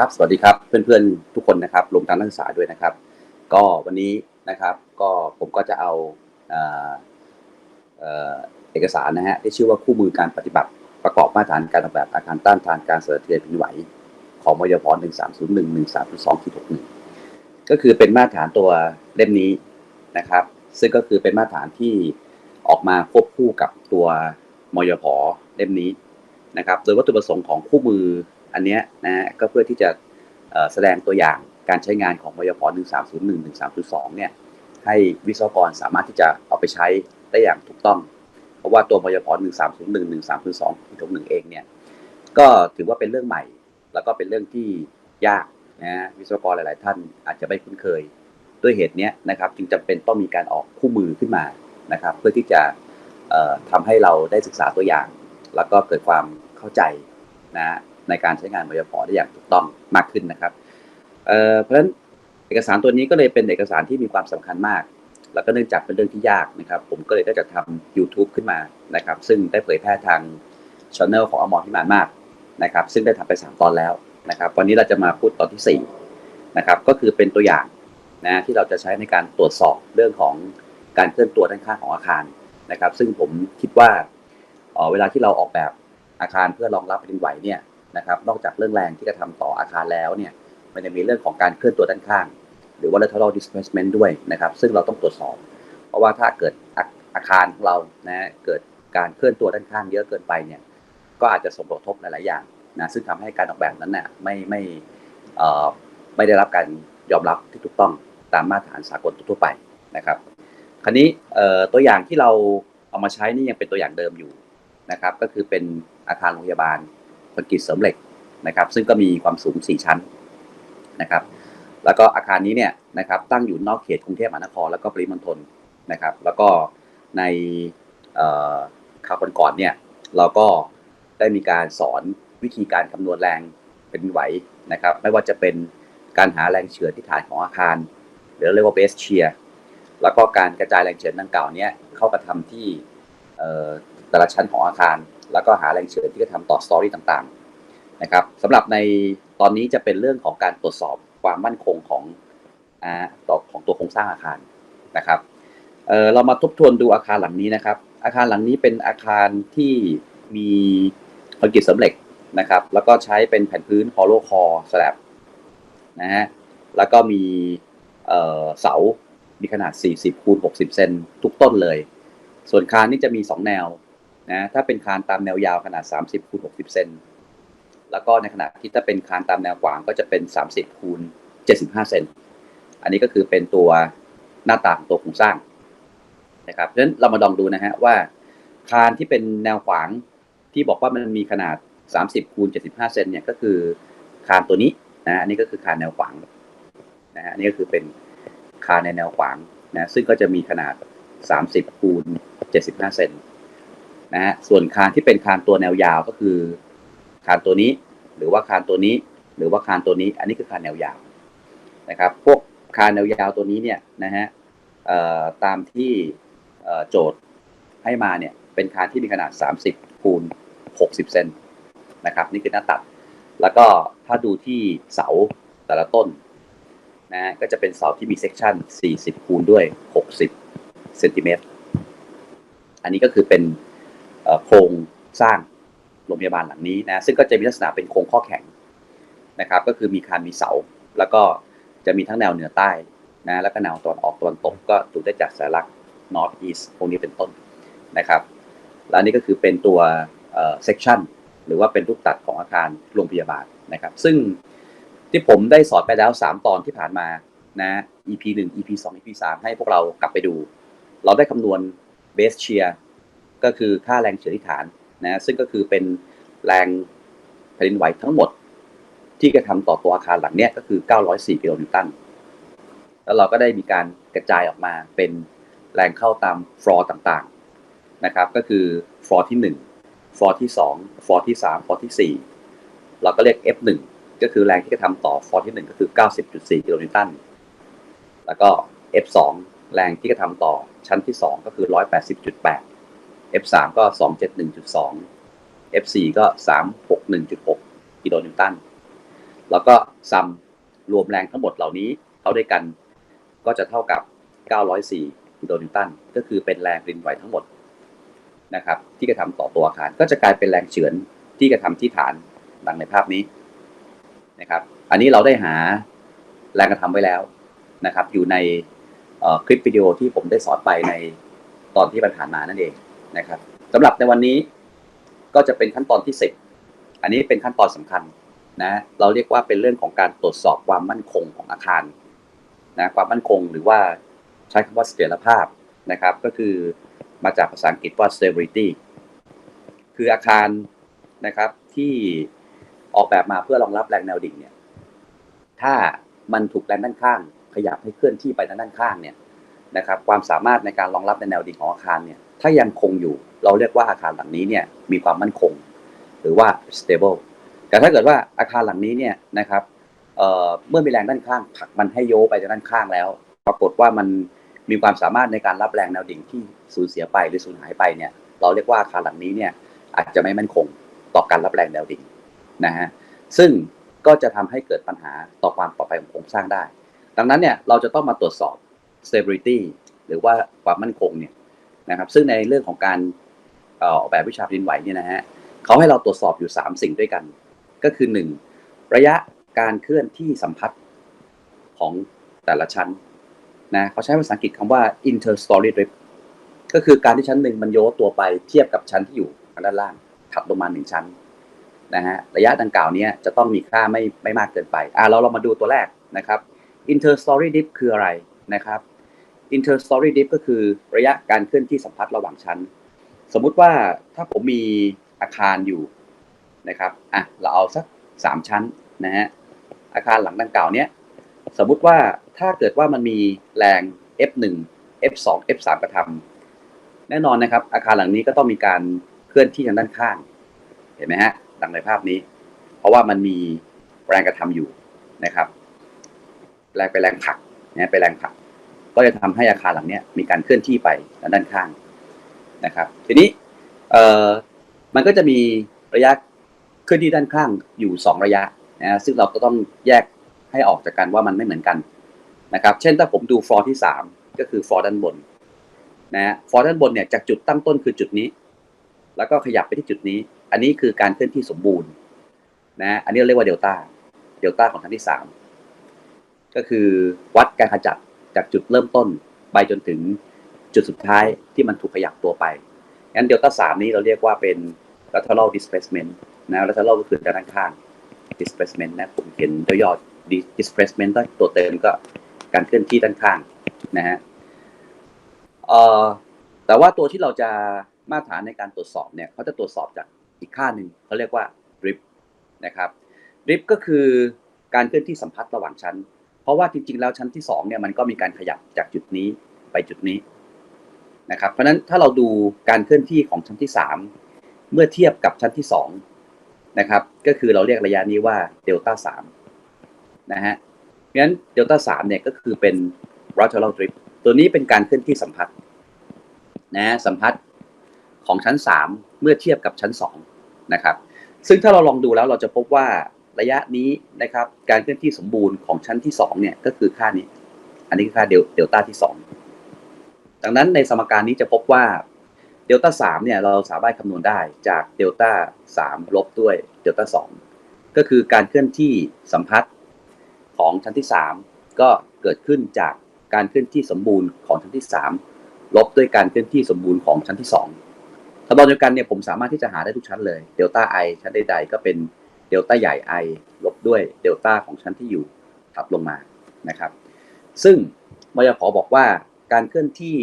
ครับสวัสดีครับเพื่อนๆทุกคนนะครับรวมทั้งนักศึกษาด้วยนะครับ ก็วันนี้นะครับก็ผมก็จะเอาเอกสารนะฮะที่ชื่อว่าคู่มือการปฏิบัติประกอบมาตรฐานการออกแบบอาคารต้านทานการสั่นสะเทือนแผ่นดินไหวของมยพ1301 1302ที่61ก็คือเป็นมาตรฐานตัวเล่มนี้นะครับ ซึ่งก็คือเป็นมาตรฐานที่ออกมาควบคู่กับตัวมยพเล่มนี้นะครับ โดยวัตถุประสงค์ของคู่มือ อันเนี้ยนะฮะก็เพื่อที่จะแสดงตัวอย่างการใช้งานของมยพ1301 1302เนี่ยให้วิศวกรสามารถที่จะเอาไปใช้ได้อย่างถูกต้อง เพราะว่าตัวมยพ1301 1302ที่61เองเนี่ยก็ถือว่าเป็นเรื่องใหม่ แล้วก็เป็นเรื่องที่ยากนะฮะวิศวกรหลาย ๆ ท่านอาจจะไม่คุ้นเคย ด้วยเหตุนี้นะครับจึงจำเป็นต้องมีการออกคู่มือขึ้นมานะครับ เพื่อที่จะเอ่อทำให้เราได้ศึกษาตัวอย่าง แล้วก็เกิดความเข้าใจนะฮะ ในการใช้งานมยพได้อย่างถูกต้องมากขึ้นนะครับเเพราะฉะนั้นเอกสารตัวนี้ก็เลยเป็นเอกสารที่มีความสำคัญมาก แล้วก็เนื่องจากเป็นเรื่องที่ยากนะครับ ผมก็เลยได้จัดทำ YouTube ขึ้นมานะครับ ซึ่งได้เผยแพร่ทางช่องของอมรพิมานมากนะครับ ซึ่งได้ทำไป 3 ตอนแล้วนะครับ วันนี้เราจะมาพูดตอนที่4นะครับ ก็คือเป็นตัวอย่างนะที่เราจะใช้ในการตรวจสอบเรื่องของการเคลื่อนตัวด้านข้างของอาคารนะครับ ซึ่งผมคิดว่าเออเวลาที่เราออกแบบอาคารเพื่อรองรับแผ่นดินไหวเนี่ย นะครับ นอกจากเรื่องแรงที่กระทำต่ออาคารแล้วเนี่ย มันจะมีเรื่องของการเคลื่อนตัวด้านข้าง หรือว่า lateral displacement ด้วยนะครับ ซึ่งเราต้องตรวจสอบ เพราะว่าถ้าเกิดอาอาคารของเรานะเกิดการเคลื่อนตัวด้านข้างเยอะเกินไปเนี่ย ก็อาจจะส่งผลกระทบหลาย ๆ อย่างนะ ซึ่งทำให้การออกแบบนั้นน่ะไม่ไม่เอ่อไม่ได้รับการยอมรับที่ถูกต้องตามมาตรฐานสากลทั่วไปนะครับ คราวนี้ตัวอย่างที่เราเอามาใช้นี่ยังเป็นตัวอย่างเดิมอยู่นะครับ ก็คือเป็นอาคารโรงพยาบาล คอนกรีตเสริมเหล็กนะครับ ซึ่งก็มีความสูง 4 ชั้นนะครับ แล้วก็อาคารนี้เนี่ยนะครับตั้งอยู่นอกเขตกรุงเทพมหานครแล้วก็ปริมณฑลนะครับ แล้วก็ในคราวก่อนเนี่ยเราก็ได้มีการสอนวิธีการคำนวณแรงเป็นไหวนะครับ ไม่ว่าจะเป็นการหาแรงเฉือนที่ฐานของอาคาร หรือเรียกว่าเบสเชียแล้วก็การกระจายแรงเฉือนดังกล่าวเนี้เข้ากระทำที่แต่ละชั้นของอาคาร แล้วก็หาแรงเฉือนที่กระทำต่อสตอรี่ต่างๆนะครับสำหรับในตอนนี้จะเป็นเรื่องของการตรวจสอบความมั่นคงของอ่าต่อของตัวโครงสร้างอาคารนะครับเออเรามาทบทวนดูอาคารหลังนี้นะครับ อาคารหลังนี้เป็นอาคารที่มีคอนกรีตเสริมเหล็กนะครับ แล้วก็ใช้เป็นแผ่นพื้น hollow core slab นะฮะแล้วก็มีเอ่อเสา มีขนาด 40คูณ60 เซนทุกต้นเลย ส่วนคานนี่จะมี 2 แนว นะถ้าเป็นคานตามแนวยาวขนาด 30คูณ60 เซนแล้วก็ในขณะที่ถ้าเป็นคานตามแนวกว้างก็จะเป็น 30คูณ75 เซนอันนี้ก็คือเป็นตัวหน้าตาของตัวโครงสร้างนะครับเพราะฉะนั้นเรามาลองดูนะฮะว่า คานที่เป็นแนวขวางที่บอกว่ามันมีขนาด 30คูณ75 เซนเนี่ยก็คือคานตัวนี้นะอันนี้ก็คือคานแนวขวางนะฮะอันนี้ก็คือเป็นคานในแนวขวางนะซึ่งก็จะมีขนาด 30คูณ75 เซน นะฮะส่วนคานที่เป็นคานตัวแนวยาวก็คือ คานตัวนี้ หรือว่าคานตัวนี้ หรือว่าคานตัวนี้ อันนี้คือคานแนวยาวนะครับ พวกคานแนวยาวตัวนี้เนี่ยนะฮะตามที่โจทย์ให้มาเนี่ยเป็นคานที่มีขนาด 30คูณ60 เซนนะครับ นี่คือหน้าตัด แล้วก็ถ้าดูที่เสาแต่ละต้นนะก็จะเป็นเสาที่มีเซกชัน40คูณด้วย 60เซนติเมตรอันนี้ก็คือเป็น โครงสร้างโรงพยาบาลหลังนี้นะซึ่งก็จะมีลักษณะเป็นโครงข้อแข็งนะครับก็คือมีคานมีเสา แล้วก็จะมีทั้งแนวเหนือใต้นะแล้วก็แนวตะวันออกตะวันตกก็ดูได้จากสัญลักษณ์ north east พวกนี้เป็นต้นนะครับแล้วนนี้ก็คือเป็นตัวเอ่อ section หรือว่าเป็นรูปตัดของอาคารโรงพยาบาลนะครับ ซึ่งที่ผมได้สอนไปแล้ว 3 ตอนที่ผ่านมานะ EP 1 EP 2 EP 3 ให้พวกเรากลับไปดู เราได้คำนวณ base shear ก็คือค่าแรงเฉือนที่ฐานนะซึ่งก็คือเป็นแรงแผ่นดินไหวทั้งหมด ที่กระทำต่อตัวอาคารหลังเนี้ยก็คือ 904 กิโลนิวตันแล้วเราก็ได้มีการกระจายออกมาเป็นแรงเข้าตามฟลอร์ต่างๆนะครับ ก็คือฟลอร์ที่ 1 ฟลอร์ที่ 2 ฟลอร์ที่ 3 ฟลอร์ที่ 4 เราก็เรียก F1 ก็คือแรงที่กระทำต่อฟลอร์ที่ 1 ก็คือ 90.4 กิโลนิวตัน แล้วก็ F2 แรงที่กระทำต่อชั้นที่ 2 ก็คือ 180.8 F3 ก็ 271.2 F4 ก็ 361.6กิโลนิวตัน แล้วก็ซัมรวมแรงทั้งหมดเหล่านี้เข้าด้วยกันก็จะเท่ากับ 904กิโลนิวตัน ก็คือเป็นแรงรินไหวทั้งหมดนะครับ ที่กระทำต่อตัวอาคาร ก็จะกลายเป็นแรงเฉือนที่กระทำที่ฐานดังในภาพนี้นะครับ อันนี้เราได้หาแรงกระทำไว้แล้วนะครับ อยู่ในคลิปวิดีโอที่ผมได้สอนไปในตอนที่ผ่านมานั่นเอง นะครับสำหรับในวันนี้ก็จะเป็นขั้นตอนที่ 10 อันนี้เป็นขั้นตอนสำคัญนะเราเรียกว่าเป็นเรื่องของการตรวจสอบความมั่นคงของอาคารนะความมั่นคงหรือว่าใช้คำว่าเสถียรภาพนะครับ ก็คือมาจากภาษาอังกฤษว่า stability คืออาคารนะครับที่ออกแบบมาเพื่อรองรับแรงแนวดิ่งเนี่ยถ้ามันถูกแรงด้านข้าง ขยับให้เคลื่อนที่ไปทางด้านข้างเนี่ยนะครับ ความสามารถในการรองรับในแนวดิ่งของอาคารเนี่ย ถ้ายังคงอยู่ เราเรียกว่าอาคารหลังนี้เนี่ยมีความมั่นคง หรือว่า stable แต่ถ้าเกิดว่าอาคารหลังนี้เนี่ยนะครับเเมื่อมีแรงด้านข้างผลักมันให้โยไปทางด้านข้างแล้ว ปรากฏว่ามันมีความสามารถในการรับแรงแนวดิ่งที่สูญเสียไปหรือสูญหายไปเนี่ยเราเรียกว่าอาคารหลังนี้เนี่ยอาจจะไม่มั่นคงต่อการรับแรงแนวดิ่งนะฮะซึ่งก็จะทำให้เกิดปัญหาต่อความปลอดภัยของโครงสร้างได้ ดังนั้นเนี่ยเราจะต้องมาตรวจสอบ stability หรือว่าความมั่นคงเนี่ย นะครับ ซึ่งในเรื่องของการออกแบบวิชาแผ่นดินไหวเนี่ยนะฮะเขาให้เราตรวจสอบอยู่ 3 สิ่งด้วยกัน ก็คือ 1 ระยะการเคลื่อนที่สัมพัทธ์ของแต่ละชั้นนะเขาใช้ภาษาอังกฤษคำว่า interstory drift ก็คือการที่ชั้นหนึ่งมันโยกตัวไปเทียบกับชั้นที่อยู่ด้านล่างถัดลงมาหนึ่งชั้นนะฮะระยะดังกล่าวเนี้จะต้องมีค่าไม่ไม่มากเกินไปอ่าเราเรามาดูตัวแรกนะครับ interstory dip คืออะไรนะครับ interstory dip ก็คือระยะการเคลื่อนที่สัมพัทธ์ระหว่างชั้น สมมุติว่าถ้าผมมีอาคารอยู่นะครับอะเราเอาสักสามชั้นนะฮะอาคารหลังดังกล่าวเนี้ยสมมุติว่าถ้าเกิดว่ามันมีแรง F1 F2 F3 กระทำแน่นอนนะครับ อาคารหลังนี้ก็ต้องมีการเคลื่อนที่ทางด้านข้าง เห็นไหมฮะดังในภาพนี้ เพราะว่ามันมีแรงกระทำอยู่นะครับ แรงไปแรงผลักนะไปแรงผลัก ก็จะทำให้อาคารหลังนี้มีการเคลื่อนที่ไปด้านข้างนะครับ ทีนี้มันก็จะมีระยะเคลื่อนที่ด้านข้างอยู่สองระยะนะซึ่งเราก็ต้องแยกให้ออกจากกันว่ามันไม่เหมือนกันนะครับ เช่นถ้าผมดูฟลอร์ที่สามก็คือฟลอร์ด้านบนนะฮะฟลอร์ด้านบนเนี่ยจากจุดตั้งต้นคือจุดนี้ แล้วก็ขยับไปที่จุดนี้ อันนี้คือการเคลื่อนที่สมบูรณ์นะอันนี้เรียกว่าเดลต้าเดลต้าของชั้นที่สามก็คือวัดการขจัด จากจุดเริ่มต้นไปจนถึงจุดสุดท้ายที่มันถูกขยับตัวไป งั้นเดลต้าสามนี้เราเรียกว่าเป็น lateral displacement นะ lateral ก็คือด้านข้าง displacement นะ ผมเขียนย่อๆ displacement ตัวเต็มก็การเคลื่อนที่ด้านข้างนะฮะเอ่อแต่ว่าตัวที่เราจะมาตรฐานในการตรวจสอบเนี่ยเขาจะตรวจสอบจากอีกค่าหนึ่งเขาเรียกว่า drip นะครับ drip ก็คือการเคลื่อนที่สัมพัทธ์ระหว่างชั้น ราะว่าจริงๆแล้วชั้นที่2เนี่ยมันก็มีการขยับจากจุดนี้ไปจุดนี้นะครับเพราะฉะนั้นถ้าเราดูการเคลื่อนที่ของชั้นที่3เมื่อเทียบกับชั้นที่2นะครับก็คือเราเรียกระยะนี้ว่าเดลต้า3นะฮะงั้นเดลต้า3เนี่ยก็คือเป็น lateral drip ตัวนี้เป็นการเคลื่อนที่สัมพัทธ์นะสัมพัทธ์ของชั้น3เมื่อเทียบกับชั้น2นะครับซึ่งถ้าเราลองดูแล้วเราจะพบว่า ระยะนี้นะครับ การเคลื่อนที่สมบูรณ์ของชั้นที่2เนี่ยก็คือค่านี้ อันนี้คือค่าเดลต้าที่ 2 ดังนั้นในสมการนี้จะพบว่าเดลต้า3เนี่ยเราสามารถคำนวณได้จากเดลต้า3ลบด้วยเดลต้า2ก็คือการเคลื่อนที่สัมพัทธ์ของชั้นที่3ก็เกิดขึ้นจากการเคลื่อนที่สมบูรณ์ของชั้นที่3ลบด้วยการเคลื่อนที่สมบูรณ์ของชั้นที่2ถ้าตอนเดียวกันเนี่ยผมสามารถที่จะหาได้ทุกชั้นเลยเดลต้าไอชั้นใดๆก็เป็น เดลต้าใหญ่ i ลบด้วยเดลต้าของชั้นที่อยู่ถัดลงมานะครับ ซึ่งมยพบอกว่าการเคลื่อนที่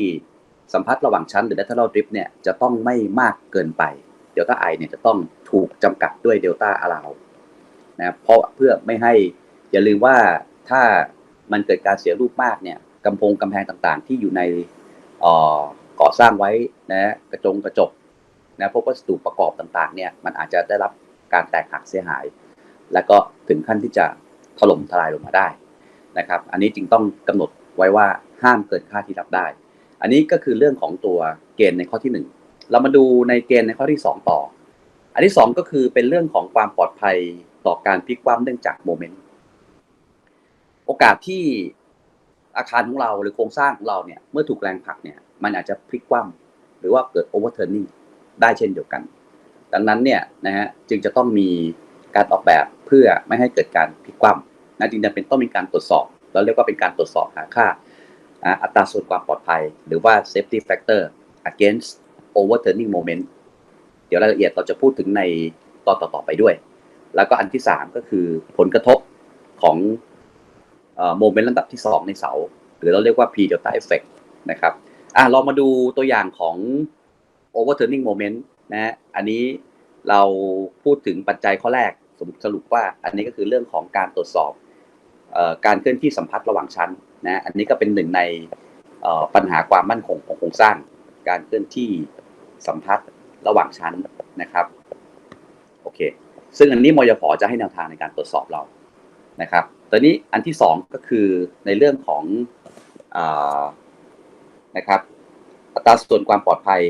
สัมพัทธ์ระหว่างชั้นหรือ lateral drift เนี่ยจะต้องไม่มากเกินไปเดลต้า i เนี่ยจะต้องถูกจำกัดด้วยเดลต้า allow นะครับเพราะเพื่อไม่ให้อย่าลืมว่าถ้ามันเกิดการเสียรูปมากเนี่ยกำพงกำแพงต่างๆ ที่อยู่ในเก่อสร้างไว้นะกระจงกระจกนะพวกวัสดุประกอบต่างๆเนี่ยมันอาจจะได้รับ การแตกหักเสียหาย แล้วก็ถึงขั้นที่จะถล่มทลายลงมาได้นะครับ อันนี้จึงต้องกำหนดไว้ว่าห้ามเกินค่าที่รับได้ อันนี้ก็คือเรื่องของตัวเกณฑ์ในข้อที่ 1 เรามาดูในเกณฑ์ในข้อที่ 2 ต่อ อันที่สองก็คือเป็นเรื่องของความปลอดภัยต่อการพลิกคว่ำเนื่องจากโมเมนต์โอกาสที่อาคารของเราหรือโครงสร้างของเราเนี่ยเมื่อถูกแรงผลักเนี่ยมันอาจจะพลิกคว่ำหรือว่าเกิดโอเวอร์เทอร์นิ่งได้เช่นเดียวกัน ดังนั้นเนี่ยนะฮะจึงจะต้องมีการออกแบบเพื่อไม่ให้เกิดการพลิกคว่ำนะจึงจำเป็นต้องมีการตรวจสอบ เราเรียกว่าเป็นการตรวจสอบหาค่าอ่าอัตราส่วนความปลอดภัย หรือว่า safety factor against overturning moment เดี๋ยวรายละเอียดเราจะพูดถึงในตอนต่อๆไปด้วย แล้วก็อันที่ 3 ก็คือผลกระทบของโมเมนต์ลำดับที่ 2 ในเสา หรือเราเรียกว่า P delta effect นะครับอะเรามาดูตัวอย่างของ overturning moment นะฮะอันนี้เราพูดถึงปัจจัยข้อแรกสมสรุปว่าอันนี้ก็คือเรื่องของการตรวจสอบออการเคลื่อนที่สัมพัทธ์ระหว่างชั้นนะอันนี้ก็เป็นหนึ่งในปัญหาความมั่นคงของโครงสร้าง การเคลื่อนที่สัมพัทธ์ระหว่างชั้นนะครับโอเคซึ่งอันนี้มยพจะให้แนวทางในการตรวจสอบเรานะครับตอนนี้อันที่สองก็คือในเรื่องของอนะครับอัตราส่วนความปลอดภัย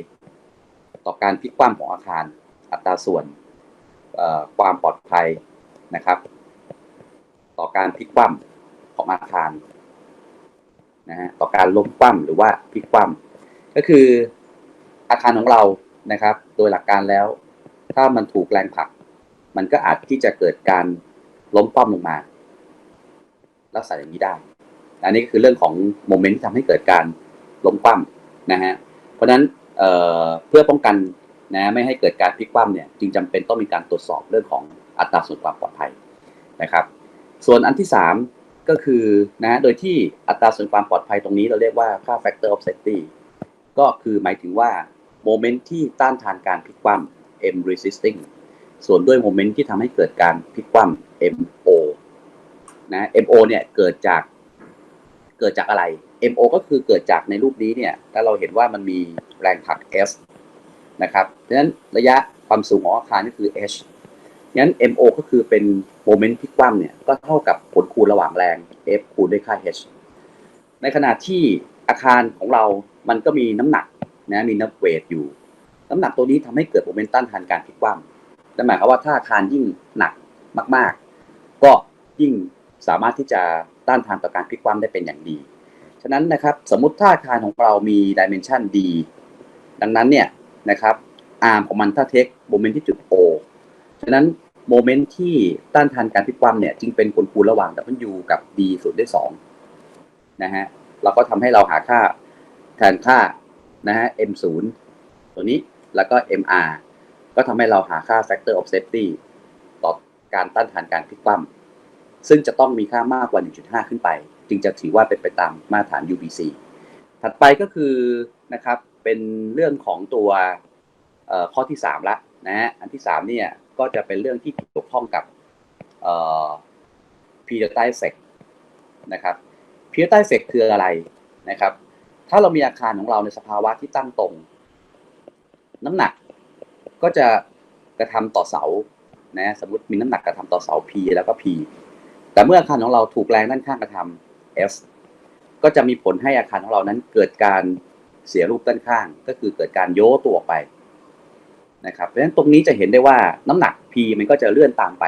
ต่อการพลิกคว่ำของอาคาร อัตราส่วนความปลอดภัยนะครับ ต่อการพลิกคว่ำของอาคารนะฮะต่อการล้มคว่ำหรือว่าพลิกคว่ำก็คืออาคารของเรานะครับ โดยหลักการแล้ว ถ้ามันถูกแรงผลัก มันก็อาจที่จะเกิดการล้มคว่ำลงมาลักษณะอย่างนี้ได้ อันนี้ก็คือเรื่องของโมเมนต์ที่ทำให้เกิดการล้มคว่ำนะฮะเพราะฉะนั้น เเพื่อป้องกันนะไม่ให้เกิดการพลิกคว่ำเนี่ยจึงจำเป็นต้องมีการตรวจสอบเรื่องของอัตราส่วนความปลอดภัยนะครับ ส่วนอันที่ 3 ก็คือนะโดยที่อัตราส่วนความปลอดภัยตรงนี้เราเรียกว่าค่า factor of safety ก็คือหมายถึงว่าโมเมนต์ที่ต้านทานการพลิกคว่ำ m resisting ส่วนด้วยโมเมนต์ที่ทำให้เกิดการพลิกคว่ำ mo นะ mo เนี่ยเกิดจากเกิดจากอะไร mo ก็คือเกิดจากในรูปนี้เนี่ย ถ้าเราเห็นว่ามันมีแรงผลัก s นะครับดังนั้นระยะความสูงของอาคารก็คือ h งั้น mo ก็คือเป็นโมเมนต์พลิกคว่ำเนี่ย ก็เท่ากับผลคูณระหว่างแรง f คูณด้วยค่า h ในขณะที่อาคารของเรามันก็มีน้ำหนักนะมีนับเวทอยู่ น้ำหนักตัวนี้ทำให้เกิดโมเมนต์ต้านทานการพลิกคว่ำนั่นหมายความว่าถ้าอาคารยิ่งหนักมาก ๆ ก็ยิ่งสามารถที่จะต้านทานต่อการพลิกคว่ำได้เป็นอย่างดี ฉะนั้นนะครับสมมติถ้าอาคารของเรามีดิเมนชันดีดังนั้นเนี่ยนะครับอาร์มของมันถ้าเทคโมเมนต์ที่จุด O ฉะนั้นโมเมนต์ที่ต้านทานการพลิกคว่ำเนี่ยจึงเป็นผลคูณระหว่าง W กับ D ส่วนด้วย2นะฮะเราก็ทำให้เราหาค่าแทนค่านะฮะ M0 ตัวนี้แล้วก็ MR ก็ทำให้เราหาค่า factor of safety ต่อการต้านทานการพลิกคว่ำซึ่งจะต้องมีค่ามากกว่า 1.5 ขึ้นไป จึงจะถือว่าเป็นไปตามมาตรฐาน UBC ถัดไปก็คือนะครับเป็นเรื่องของตัวข้อที่3ละนะฮะอันที่3เนี่ยก็จะเป็นเรื่องที่เกี่ยวข้องกับเอ่อ p d e l t a effect นะครับ p d e l t a effect คืออะไรนะครับ ถ้าเรามีอาคารของเราในสภาวะที่ตั้งตรง น้ำหนักก็จะกระทำต่อเสานะสมมติมีน้ำหนักกระทำต่อเสา P แล้วก็ P แต่เมื่ออาคารของเราถูกแรงด้านข้างกระทำ F ก็จะมีผลให้อาคารของเรานั้นเกิดการเสียรูปด้านข้าง ก็คือเกิดการโยตัวไปนะครับเพราะฉะนั้นตรงนี้จะเห็นได้ว่าน้ำหนัก P มันก็จะเลื่อนตามไป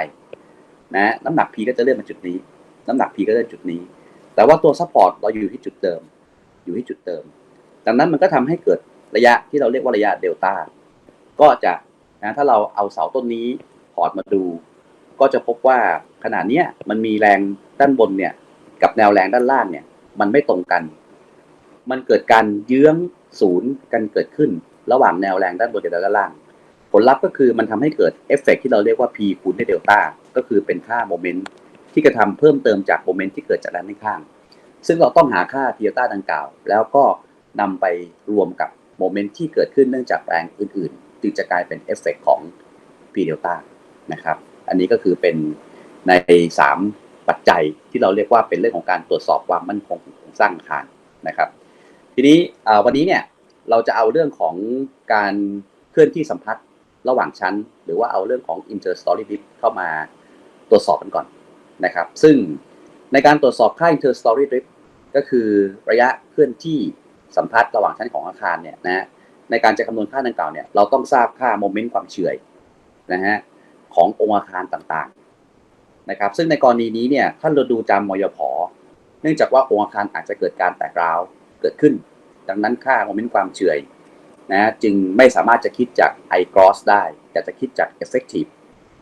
นะน้ำหนัก P ก็จะเลื่อนมาจุดนี้ น้ำหนัก P ก็เลื่อนจุดนี้ แต่ว่าตัวซัพพอร์ตเราอยู่ที่จุดเดิม อยู่ที่จุดเดิม ดังนั้นมันก็ทำให้เกิดระยะที่เราเรียกว่าระยะเดลต้าก็จะนะถ้าเราเอาเสาต้นนี้พอร์ตมาดู ก็จะพบว่าขนาดเนี้ยมันมีแรงด้านบนเนี่ย กับแนวแรงด้านล่างเนี่ย มันไม่ตรงกัน มันเกิดการเยื้องศูนย์กันเกิดขึ้น ระหว่างแนวแรงด้านบนกับด้านล่าง ผลลัพธ์ก็คือมันทำให้เกิดเอฟเฟกต์ที่เราเรียกว่า P คูณด้วยเดลต้าก็คือเป็นค่าโมเมนต์ที่กระทำเพิ่มเติมจากโมเมนต์ที่เกิดจากด้านข้าง ซึ่งเราต้องหาค่าเดลต้าดังกล่าว แล้วก็นำไปรวมกับโมเมนต์ที่เกิดขึ้นเนื่องจากแรงอื่นๆ จึงจะกลายเป็นเอฟเฟกต์ของ P เดลต้านะครับ อันนี้ก็คือเป็นใน 3 ปัจจัยที่เราเรียกว่าเป็นเรื่องของการตรวจสอบความมั่นคงของโครงสร้างอาคารนะครับ ทีนี้วันนี้เนี่ยเราจะเอาเรื่องของการเคลื่อนที่สัมพัทธ์ระหว่างชั้น หรือว่าเอาเรื่องของ inter story lift เข้ามาตรวจสอบกันก่อนนะครับ ซึ่งในการตรวจสอบค่า inter story lift ก็คือระยะเคลื่อนที่สัมพัทธ์ระหว่างชั้นของอาคารเนี่ยนะในการจะคำนวณค่าดังกล่าวเนี่ยเราต้องทราบค่าโมเมนต์ความเฉื่อยนะฮะขององค์อาคารต่างๆ นะครับ ซึ่งในกรณีนี้เนี่ยถ้าเราดูจำมยพเนื่องจากว่าองค์อาคารอาจจะเกิดการแตกร้าวเกิดขึ้น ดังนั้นค่าโมเมนต์ความเฉื่อยนะจึงไม่สามารถจะคิดจาก i gross ได้แต่จะคิดจาก effective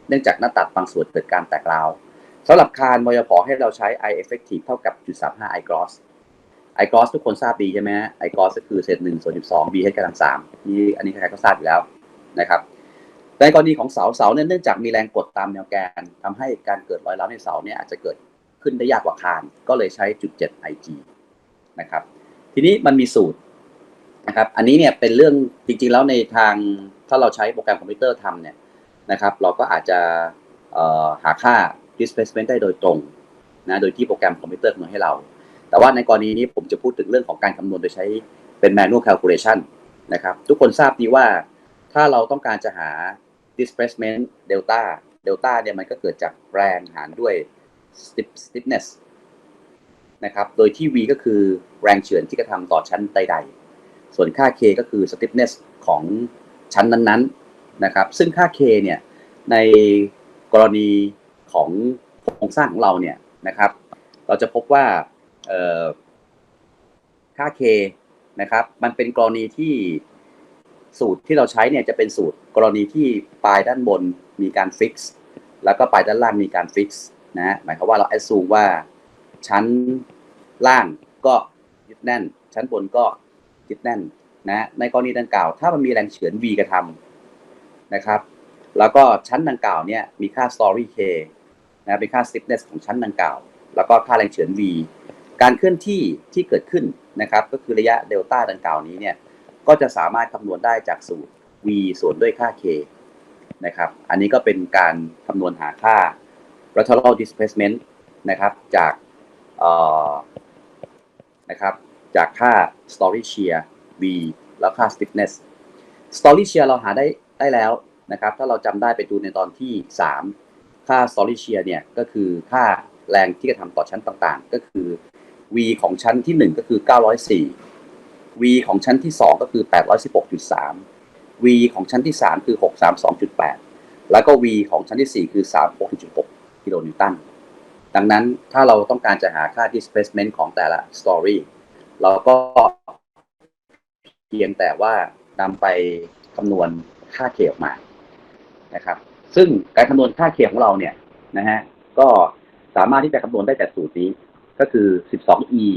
เนื่องจากหน้าตัดบางส่วนเกิดการแตกร้าวสำหรับคานมยพให้เราใช้ i effective เท่ากับจุด35 i gross i gross ทุกคนทราบดีใช่ไหมฮะ i gross ก็คือเศษหนึ่งส่วนสิบสอง b ให้กำลังสามนี่อันนี้ใครๆก็ทราบอยู่แล้วนะครับ ในกรณีของเสาเสาเนี่ยเนื่องจากมีแรงกดตามแนวแกนทำให้การเกิดรอยร้าวในเสาเนี่ยอาจจะเกิดขึ้นได้ยากกว่าคาน ก็เลยใช้จุด7 ig นะครับ ทีนี้มันมีสูตรนะครับ อันนี้เนี่ยเป็นเรื่องจริงๆแล้วในทางถ้าเราใช้โปรแกรมคอมพิวเตอร์ทำเนี่ยนะครับ เราก็อาจจะหาค่า displacement ได้โดยตรงนะโดยที่โปรแกรมคอมพิวเตอร์คำนวณให้เรา แต่ว่าในกรณีนี้ผมจะพูดถึงเรื่องของการคำนวณโดยใช้เป็น manual calculation นะครับ ทุกคนทราบดีว่าถ้าเราต้องการจะหา displacement delta delta เนี่ยมันก็เกิดจากแรงหารด้วย stiff- stiffness นะครับ โดยที่ v ก็คือแรงเฉือนที่กระทำต่อชั้นใดๆ ส่วนค่า k ก็คือ stiffness ของชั้นนั้นๆ นะครับ ซึ่งค่า k เนี่ย ในกรณีของโครงสร้างของเราเนี่ยนะครับ เราจะพบว่าค่า k นะครับ มันเป็นกรณีที่ สูตรที่เราใช้เนี่ยจะเป็นสูตรกรณีที่ปลายด้านบนมีการฟิกซ์แล้วก็ปลายด้านล่างมีการฟิกซ์นะหมายความว่าเราแอดซูมว่าชั้นล่างก็ยึดแน่น ชั้นบนก็ยึดแน่นนะในกรณีดังกล่าว ถ้ามันมีแรงเฉือน v กระทำนะครับ แล้วก็ชั้นดังกล่าวเนี่ยมีค่า story k นะเป็นค่า stiffness ของชั้นดังกล่าว แล้วก็ค่าแรงเฉือน v การเคลื่อนที่ที่เกิดขึ้นนะครับ ก็คือระยะเดลต้าดังกล่าวนี้เนี่ย ก็จะสามารถคำนวณได้จากสูตร v ส่วนด้วยค่า k นะครับ อันนี้ก็เป็นการคำนวณหาค่า lateral displacement นะครับ จากนะครับ จากค่า story shear v แล้วค่า stiffness story shear เราหาได้ได้แล้วนะครับ ถ้าเราจำได้ไปดูในตอนที่ 3 ค่า story shear เนี่ย ก็คือค่าแรงที่กระทำต่อชั้นต่างๆ ก็คือ v ของชั้นที่ 1 ก็คือ 904 v ของชั้นที่ 2 ก็คือ 816.3 v ของชั้นที่ 3 คือ 632.8 แล้วก็ v ของชั้นที่ 4 คือ 36.6 กิโลนิวตัน ดังนั้นถ้าเราต้องการจะหาค่า displacement ของแต่ละ story เราก็เพียงแต่ว่านำไปคำนวณค่า k ออกมานะครับ ซึ่งการคำนวณค่า k ของเราเนี่ยนะฮะก็สามารถที่จะคำนวณได้จากสูตรนี้ก็คือ 12e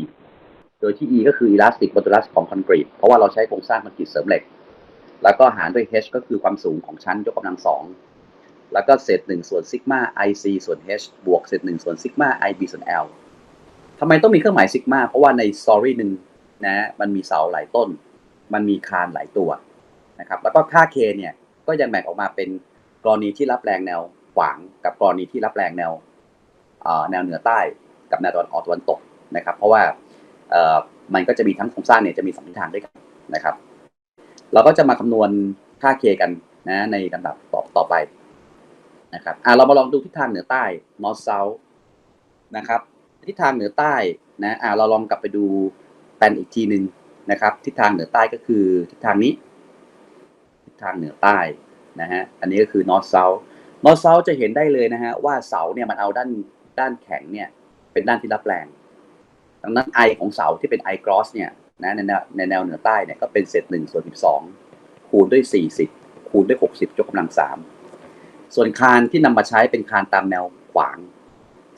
โดยที่ e ก็คือ elastic modulus ของคอนกรีต เพราะว่าเราใช้โครงสร้างคอนกรีตเสริมเหล็ก แล้วก็หารด้วย h ก็คือความสูงของชั้นยกกำลังสอง แล้วก็เศษหนึ่งส่วนซิกมา ic ส่วน h บวกเศษหนึ่งส่วนซิกมา ib ส่วน l ทำไมต้องมีเครื่องหมายซิกมา เพราะว่าในสตอรี่หนึ่งนะมันมีเสาหลายต้น มันมีคานหลายตัวนะครับ แล้วก็ค่า k เนี่ยก็ยังแบ่งออกมาเป็นกรณีที่รับแรงแนวขวาง กับกรณีที่รับแรงแนวแนวเหนือใต้ กับแนวตะวันออกตะวันตกนะครับ เพราะว่า มันก็จะมีทั้งโครงสร้างเนี่ยจะมีสองทิศทางด้วยกันนะครับ เราก็จะมาคำนวณค่า k กันนะในลำดับต่อต่อไปนะครับอะเรามาลองดูทิศทางเหนือใต้ north south นะครับทิศทางเหนือใต้นะอะเราลองกลับไปดูแปนอีกทีหนึ่งนะครับทิศทางเหนือใต้ก็คือทิศทางนี้ ทิศทางเหนือใต้นะฮะอันนี้ก็คือ north south north south จะเห็นได้เลยนะฮะว่าเสาเนี่ยมันเอาด้านด้านแข็งเนี่ยเป็นด้านที่รับแรง ดังนั้น I ของเสาที่เป็น I cross เนี่ยนะในแนวในแนวเหนือใต้เนี่ยก็เป็นเศษหนึ่งส่วนสิบสองคูณด้วยสี่สิบคูณด้วยหกสิบยกกำลังสามส่วนคานที่นำมาใช้เป็นคานตามแนวขวาง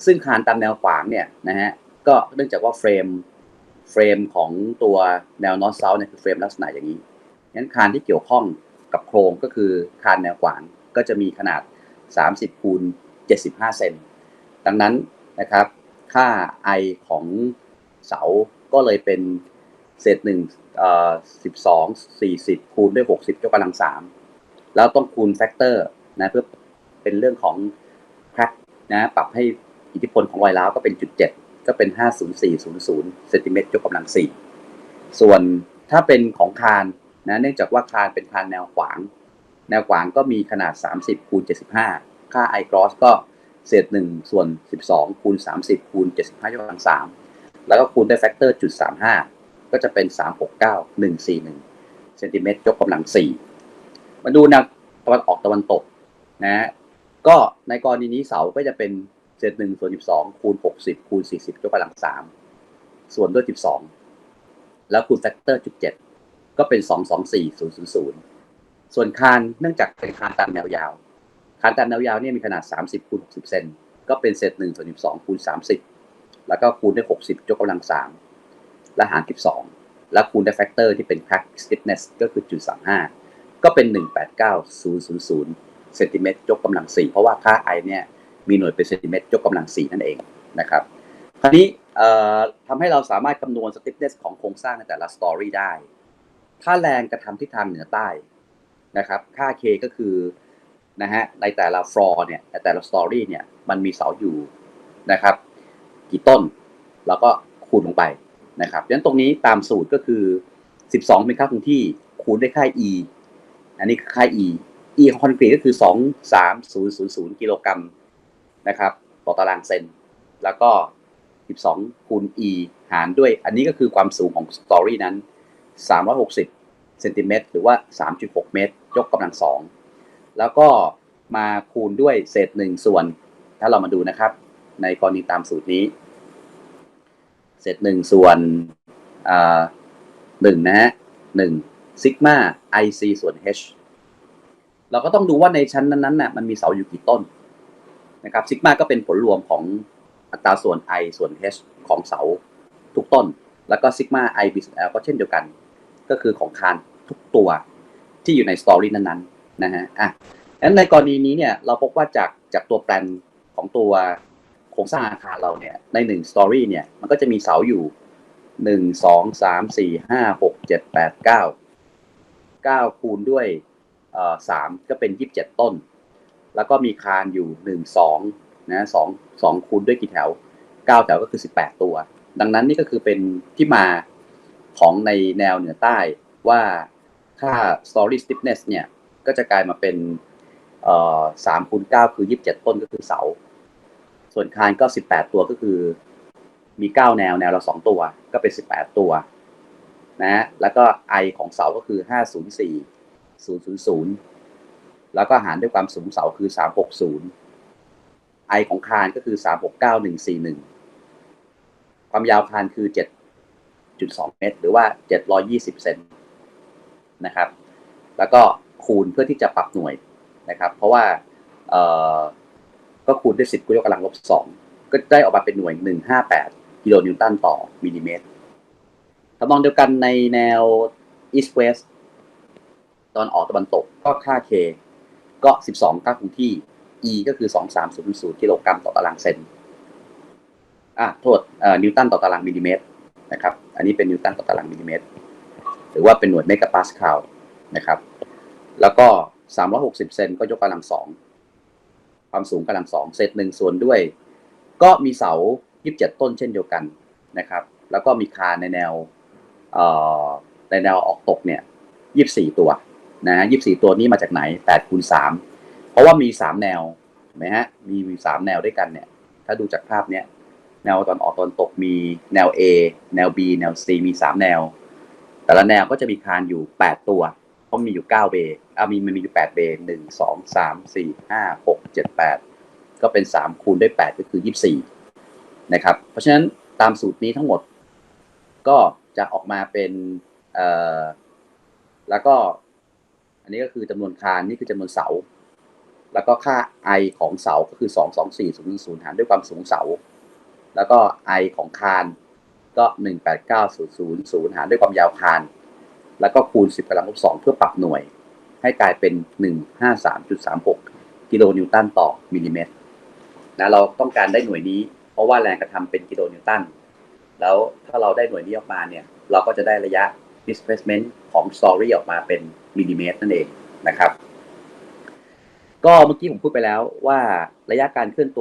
ซึ่งคานตามแนวขวางเนี่ยนะฮะก็เนื่องจากว่าเฟรมเฟรมของตัวแนว north south เนี่ยคือเฟรมลักษณะอย่างนี้งั้นคานที่เกี่ยวข้องกับโครงก็คือคานแนวขวางก็จะมีขนาด 30คูณ75 เซน ดังนั้นนะครับ ค่า i ของ เสาก็เลยเป็นเศษหนึ่งเอ่อสิบสองสี่สิบคูณด้วยหกสิบยกกำลังสามแล้วต้องคูณแฟกเตอร์นะเพื่อเป็นเรื่องของแครกนะปรับให้อิทธิพลของรอยร้าวก็เป็นจุดเจ็ดก็เป็นห้าศูนย์สี่ศูนย์ศูนย์เซนติเมตรยกกำลังสี่ส่วนถ้าเป็นของคานนะเนื่องจากว่าคานเป็นคานแนวขวาง แนวขวางก็มีขนาด 30คูณ75 ค่า i cross ก็เศษ1ส่วน 12คูณ30คูณ75ยกกำลัง3 แล้วก็คูณด้วยแฟกเตอร์จุด35ก็จะเป็น369 141เซนติเมตรยกกำลัง4มาดูแนวตะวันออกตะวันตกนะฮะก็ในกรณีนี้เสาก็จะเป็นเศษหนึ่งส่วนสิบสองคูณหกสิบคูณสี่สิบยกกำลังสามส่วนด้วยสิบสองแล้วคูณแฟกเตอร์จุดเจ็ดก็เป็นสองสองสี่ศูนย์ศูนย์ศูนย์ส่วนคานเนื่องจากเป็นคานตามแนวยาว คานตามแนวยาวเนี่ยมีขนาดสามสิบคูณหกสิบเซนก็เป็นเศษหนึ่งส่วนสิบสองคูณสามสิบ แล้วก็คูณด้วยหกสิบยกกำลังสามและหารสิบสองแล้วคูณด้วยแฟกเตอร์ที่เป็น crack stiffness ก็คือจุดสามห้าก็เป็นหนึ่งแปดเซนติเมตรยกกำลังสี่เพราะว่าค่า i เนี่ยมีหน่วยเป็นเซนติเมตรยกกำลังสี่นั่นเองนะครับคราวนี้ทำให้เราสามารถคำนวณ stiffness ของโครงสร้างในแต่ละ story ได้ ค่าแรงกระทำทิศทางเหนือใต้นะครับ ค่า k ก็คือนะฮะในแต่ละ floor เนี่ยในแต่ละ story เนี่ยมันมีเสาอยู่นะครับ กี่ต้น แล้วก็คูณลงไปนะครับดังนั้นตรงนี้ตามสูตรก็คือ 12 เป็นค่าคงที่คูณด้วยค่า e อันนี้คือค่า e e ของคอนกรีตก็คือ 23000 กิโลกรัมนะครับต่อตารางเซน แล้วก็ 12 คูณ e หารด้วย อันนี้ก็คือความสูงของสตอรี่นั้น 360เซนติเมตรหรือว่า 3.6 เมตร ยกกำลังสอง แล้วก็มาคูณด้วยเศษหนึ่งส่วน ถ้าเรามาดูนะครับ ในกรณีตามสูตรนี้เศษหนึ่งส่วนหนึ่งนะฮะหนึ่งซิกมาไอซีส่วน h เราก็ต้องดูว่าในชั้นนั้นๆน่ะมันมีเสาอยู่กี่ต้นนะครับซิกมาก็เป็นผลรวมของอัตราส่วน i ส่วน h ของเสาทุกต้น แล้วก็ซิกมา i b ส่วน l ก็เช่นเดียวกัน ก็คือของคานทุกตัวที่อยู่ในสตอรี่นั้นๆนะฮะอะงั้นในกรณีนี้เนี่ยเราพบว่าจากจากตัวแปลนของตัว โครงสร้างอาคารเราเนี่ยในหนึ่งสตอรี่เนี่ยมันก็จะมีเสาอยู่หนึ่งสองสามสี่ห้าหกเจ็ดแปดเก้าเก้าคูณด้วยอ่อสามก็เป็นยี่สิบเจ็ดต้น แล้วก็มีคานอยู่หนึ่งสองนะสองสองคูณด้วยกี่แถวเก้าแถวก็คือสิบแปดตัว ดังนั้นนี่ก็คือเป็นที่มาของในแนวเหนือใต้ว่าค่า story stiffness เนี่ย ก็จะกลายมาเป็นอ่อสามคูณเก้าคือยี่สิบเจ็ดต้นก็คือเสา ส่วนคานก็สิบแปดตัวก็คือ มีเก้าแนวแนวละสองตัว ก็เป็นสิบแปดตัว นะแล้วก็ i ของเสาก็คือห้าศูนย์สี่ศูนย์ศูนย์ศูนย์แล้วก็หารด้วยความสูงเสาคือสามหกศูนย์ i ของคานก็คือสามหกเก้าหนึ่งสี่หนึ่งความยาวคานคือเจ็ดจุดสองเมตร หรือว่าเจ็ดร้อยี่สิบเซนนะครับ แล้วก็คูณเพื่อที่จะปรับหน่วยนะครับ เพราะว่าเอ่อ ก็คูณด้วยสิบกุยกกำลังลบสองก็ได้ออกมาเป็นหน่วยหนึ่งห้าแปดกิโลนิวตันต่อมิลลิเมตรทำนองเดียวกันในแนว east west ตอนออกตะวันตกก็ค่า k ก็12ค่าคงที่ e ก็คือ2300กิโลกรัมต่อตารางเซนอะโทษเอ่อนิวตันต่อตารางมิลลิเมตรนะครับ อันนี้เป็นนิวตันต่อตารางมิลลิเมตร หรือว่าเป็นหน่วยเมกะปาสคาลนะครับ แล้วก็ 360 เซนก็ยกกำลังสอง ความสูงกำลังสองเซตหนึ่งส่วนด้วย ก็มีเสา 27 ต้นเช่นเดียวกันนะครับ แล้วก็มีคาในแนวในแนวออกตกเนี่ย24 ตัวนะ24 ตัวนี้มาจากไหน8คูณ3เพราะว่ามี 3 แนวเห็นไหมฮะมีมี3แนวด้วยกันเนี่ย ถ้าดูจากภาพเนี้ยแนวตอนออกตอนตกมีแนว A แนว B แนว C มี 3 แนว แต่ละแนวก็จะมีคานอยู่ 8 ตัว ราะมีอยู่9เบย์อะมีมันมีอยู่8เบย์1 2 3 4 5 6 7 8ก็เป็น3คูณด้วย8ก็คือ24นะครับ เพราะฉะนั้นตามสูตรนี้ทั้งหมด ก็จะออกมาเป็นเอ่อแล้วก็ อันนี้ก็คือจำนวนคานนี่คือจำนวนเสา แล้วก็ค่า i ของเสาก็คือ2 2 4 0 0หารด้วยความสูงเสา แล้วก็ i ของคานก็189,000หารด้วยความยาวคาน แล้วก็คูณ 10กำลังลบ2เพื่อปรับหน่วย ให้กลายเป็น 153.36 กิโลนิวตันต่อมิลลิเมตรนะเราต้องการได้หน่วยนี้ เพราะว่าแรงกระทำเป็นกิโลนิวตัน แล้วถ้าเราได้หน่วยนี้ออกมาเนี่ย เราก็จะได้ระยะ displacement ของ story ออกมาเป็นมิลลิเมตรนั่นเองนะครับ ก็เมื่อกี้ผมพูดไปแล้วว่าระยะการเคลื่อนตัว